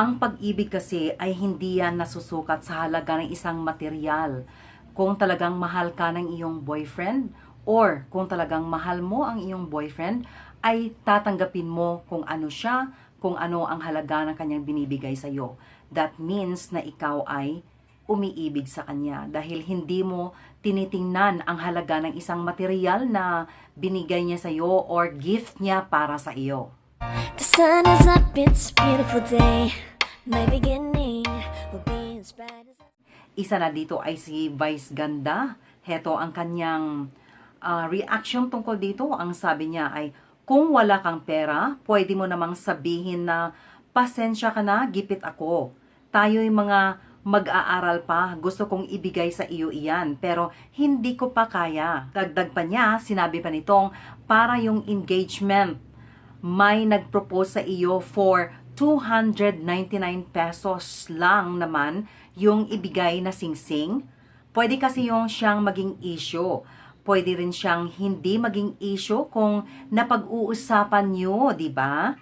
Ang pag-ibig kasi ay hindi yan nasusukat sa halaga ng isang material. Kung talagang mahal ka ng iyong boyfriend or kung talagang mahal mo ang iyong boyfriend, ay tatanggapin mo kung ano siya, kung ano ang halaga ng kanyang binibigay sa iyo. That means na ikaw ay umiibig sa kanya dahil hindi mo tinitingnan ang halaga ng isang material na binigay niya sa iyo or gift niya para sa iyo. The sun is up, it's a beautiful day. My beginning will be as bright as Isa na dito ay si Vice Ganda. Heto ang kanyang ah, reaction tungkol dito. Ang sabi niya ay, kung wala kang pera, pwede mo namang sabihin na, pasensya ka na, gipit ako. Tayo'y mga mag-aaral pa, gusto kong ibigay sa iyo iyan, pero hindi ko pa kaya. Dagdag pa niya, sinabi pa nitong, para yung engagement, may nag-propose sa iyo for 299 pesos lang naman yung ibigay na singsing. Pwede kasi yung siyang maging issue. Pwede rin siyang hindi maging issue kung napag-uusapan nyo, di ba?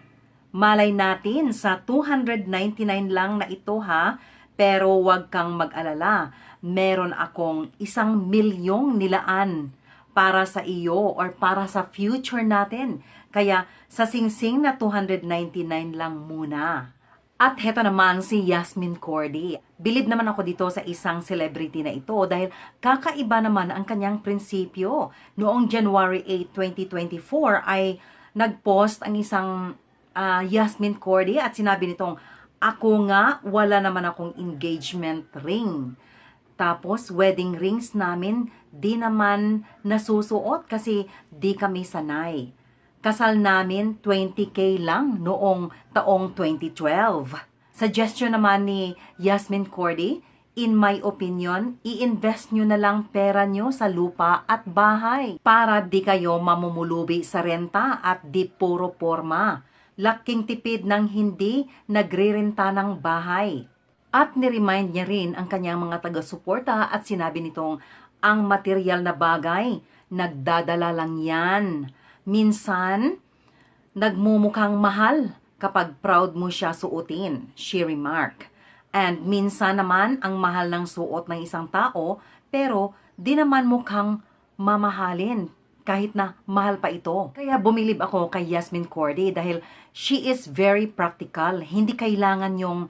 Malay natin sa 299 lang na ito ha, pero wag kang mag-alala. Meron akong isang milyong nilaan para sa iyo or para sa future natin. Kaya sa singsing na 299 lang muna. At heto naman si Yasmin Cordy. Bilib naman ako dito sa isang celebrity na ito dahil kakaiba naman ang kanyang prinsipyo. Noong January 8, 2024 ay nag-post ang isang ah, Yasmin Cordy at sinabi nitong, Ako nga, wala naman akong engagement ring. Tapos, wedding rings namin, di naman nasusuot kasi di kami sanay. Kasal namin 20k lang noong taong 2012. Suggestion naman ni Yasmin Cordy, in my opinion, i-invest nyo na lang pera nyo sa lupa at bahay para di kayo mamumulubi sa renta at di puro forma. Laking tipid ng hindi nagre-renta ng bahay. At niremind niya rin ang kanyang mga taga-suporta at sinabi nitong, ang material na bagay, nagdadala lang yan. Minsan, nagmumukhang mahal kapag proud mo siya suotin, she remarked. And minsan naman, ang mahal ng suot ng isang tao, pero di naman mukhang mamahalin kahit na mahal pa ito. Kaya bumilib ako kay Yasmin Cordy dahil she is very practical. Hindi kailangan yung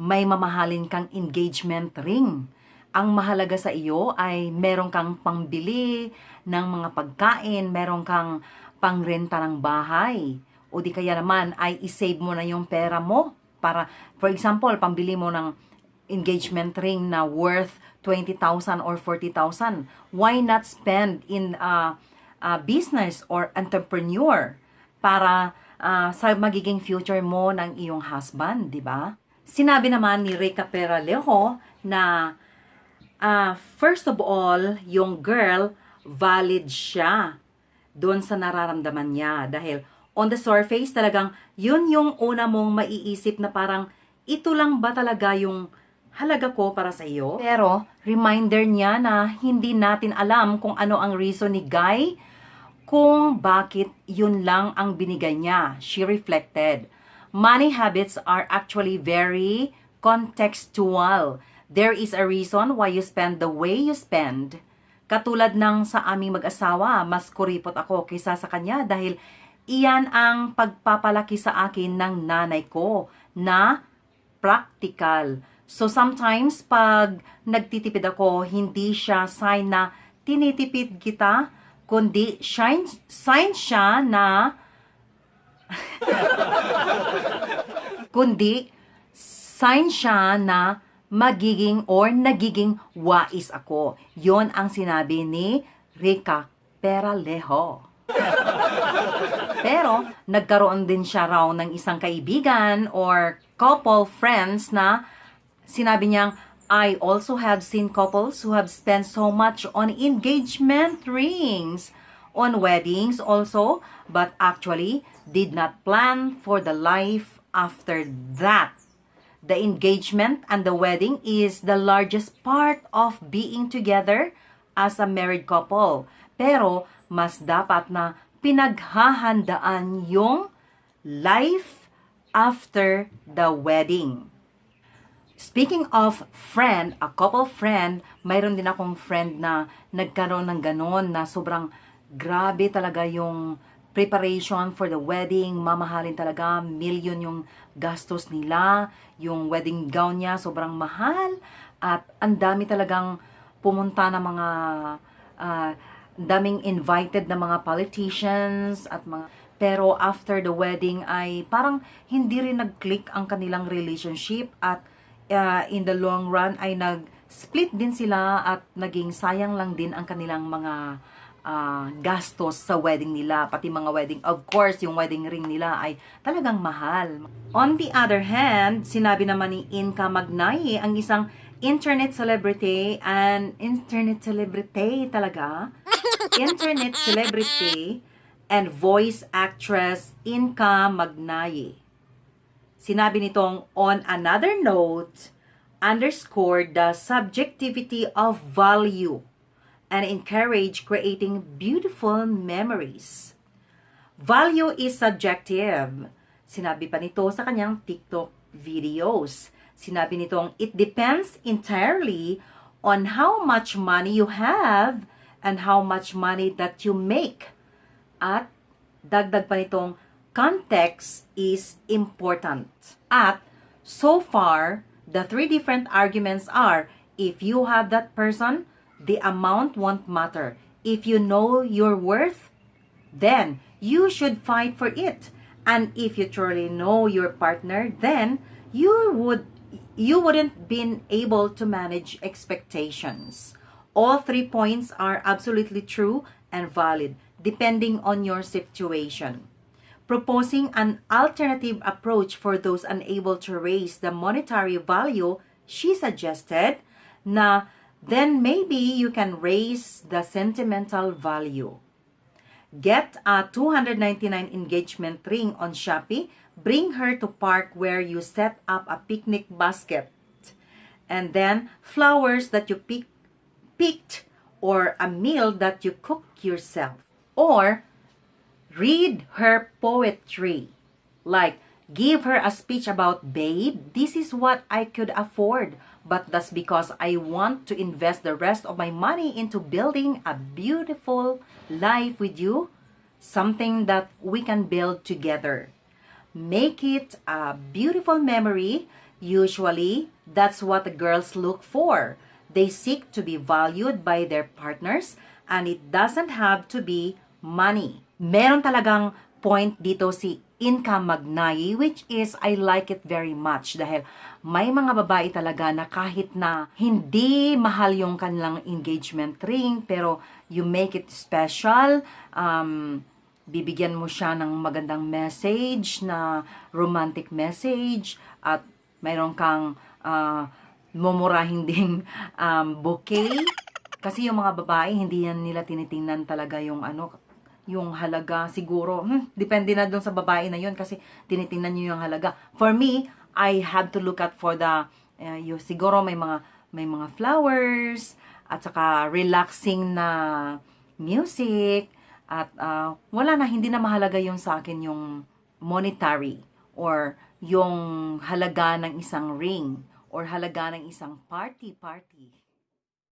may mamahalin kang engagement ring. Ang mahalaga sa iyo ay meron kang pangbili ng mga pagkain, meron kang pangrenta ng bahay. O di kaya naman ay isave mo na yung pera mo para, for example, pambili mo ng engagement ring na worth 20,000 or 40,000. Why not spend in a, a business or entrepreneur para ah, sa magiging future mo ng iyong husband, di ba? Sinabi naman ni Rica Peralejo na ah, first of all, yung girl, valid siya doon sa nararamdaman niya. Dahil on the surface, talagang yun yung una mong maiisip na parang ito lang ba talaga yung halaga ko para sa iyo? Pero reminder niya na hindi natin alam kung ano ang reason ni Guy kung bakit yun lang ang binigay niya. She reflected. Money habits are actually very contextual. There is a reason why you spend the way you spend. Katulad ng sa aming mag-asawa, mas kuripot ako kaysa sa kanya dahil iyan ang pagpapalaki sa akin ng nanay ko na practical. So sometimes pag nagtitipid ako, hindi siya sign na tinitipid kita, kundi sign, sign siya na kundi sign siya na magiging or nagiging wais ako. Yon ang sinabi ni Rica Peralejo. Pero nagkaroon din siya raw ng isang kaibigan or couple friends na sinabi niyang, I also have seen couples who have spent so much on engagement rings, on weddings also, but actually did not plan for the life after that. The engagement and the wedding is the largest part of being together as a married couple. Pero mas dapat na pinaghahandaan yung life after the wedding. Speaking of friend, a couple friend, mayroon din akong friend na nagkaroon ng ganon na sobrang grabe talaga yung preparation for the wedding. Mamahalin talaga, million yung gastos nila. Yung wedding gown niya sobrang mahal. At ang dami talagang pumunta ng mga ah, daming invited na mga politicians at mga pero after the wedding ay parang hindi rin nag-click ang kanilang relationship at uh, in the long run ay nag-split din sila at naging sayang lang din ang kanilang mga ah, gastos sa wedding nila, pati mga wedding. Of course, yung wedding ring nila ay talagang mahal. On the other hand, sinabi naman ni Inka Magnay, ang isang internet celebrity and internet celebrity talaga, internet celebrity and voice actress Inka Magnaye. Sinabi nitong on another note, underscore the subjectivity of value and encourage creating beautiful memories. Value is subjective. Sinabi pa nito sa kanyang TikTok videos. Sinabi nitong it depends entirely on how much money you have and how much money that you make. At dagdag pa nitong context is important. At so far, the three different arguments are if you have that person, the amount won't matter. If you know your worth, then you should fight for it. And if you truly know your partner, then you would you wouldn't been able to manage expectations. All three points are absolutely true and valid depending on your situation. Proposing an alternative approach for those unable to raise the monetary value, she suggested na then maybe you can raise the sentimental value. Get a 299 engagement ring on Shopee. Bring her to park where you set up a picnic basket. And then flowers that you pick, picked or a meal that you cook yourself. Or read her poetry. Like, give her a speech about, babe, this is what I could afford. But that's because I want to invest the rest of my money into building a beautiful life with you. Something that we can build together. Make it a beautiful memory. Usually, that's what the girls look for. They seek to be valued by their partners and it doesn't have to be money. Meron talagang point dito si Inka Magnayi which is I like it very much. Dahil may mga babae talaga na kahit na hindi mahal yung kanilang engagement ring pero you make it special um, bibigyan mo siya ng magandang message na romantic message at mayroon kang ah, mumurahin ding um, bouquet. Kasi yung mga babae hindi yan nila tinitingnan talaga yung ano yung halaga siguro. Hmm, depende na doon sa babae na yun kasi tinitingnan niyo yung halaga. For me I have to look at for the uh, yung siguro may mga may mga flowers at saka relaxing na music at uh, wala na hindi na mahalaga yung sa akin yung monetary or yung halaga ng isang ring or halaga ng isang party party